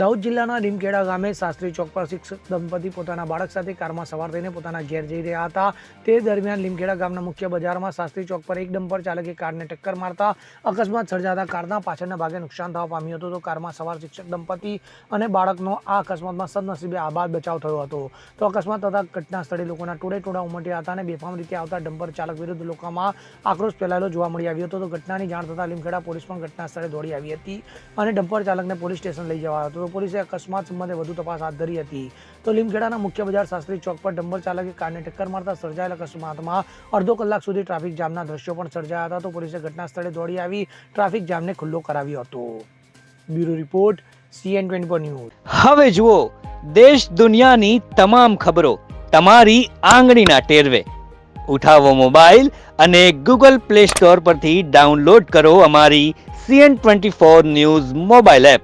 દાહોદ જિલ્લાના લીમખેડા ગામે શાસ્ત્રી ચોક પર શિક્ષક દંપતી પોતાના બાળક સાથે કારમાં સવાર થઈને પોતાના ઘેર જઈ રહ્યા હતા. તે દરમિયાન લીમખેડા ગામના મુખ્ય બજારમાં શાસ્ત્રી ચોક પર એક ડમ્પર ચાલકે કારને ટક્કર મારતા અકસ્માત સર્જાતા કારના પાછળના ભાગે નુકસાન થવા પામ્યું હતું. તો કારમાં સવાર શિક્ષક દંપતી અને બાળકનો આ અકસ્માતમાં સદનસીબે આબાદ બચાવ થયો હતો. તો અકસ્માત થતા ઘટના સ્થળે લોકોના ટોળે ટોળા ઉમટ્યા હતા અને બેફામ રીતે આવતા ડમ્પર ચાલક વિરુદ્ધ લોકોમાં આક્રોશ ફેલાયેલો જોવા મળી આવ્યો હતો. તો ઘટનાની જાણ થતાં લીમખેડા પોલીસ પણ ઘટના સ્થળે દોડી આવી હતી અને ડમ્પર ચાલકને પોલીસ સ્ટેશન લઈ જવા હતો. પોલીસે અકસ્માત સંબંધે વધુ તપાસ હાથ ધરી હતી. તો લીમખેડાના મુખ્ય બજાર શાસ્ત્રી ચોક પર ડમ્બર ચાલકે કારને ટક્કર મારતા સર્જાયેલા અકસ્માતમાં અડધો કલાક સુધી ટ્રાફિક જામના દ્રશ્યો પણ સર્જાયા હતા. તો પોલીસે ઘટના સ્થળે દોડી આવી ટ્રાફિક જામને ખુલ્લો કરાવ્યો હતો. Bureau report, CN twenty four news. હવે જુઓ, દેશ દુનિયાની તમામ ખબરો તમારી આંગળીના ટેરવે. ઉઠાવો મોબાઈલ અને ગૂગલ પ્લે સ્ટોર પરથી ડાઉનલોડ કરો અમારી CN twenty four news mobile app.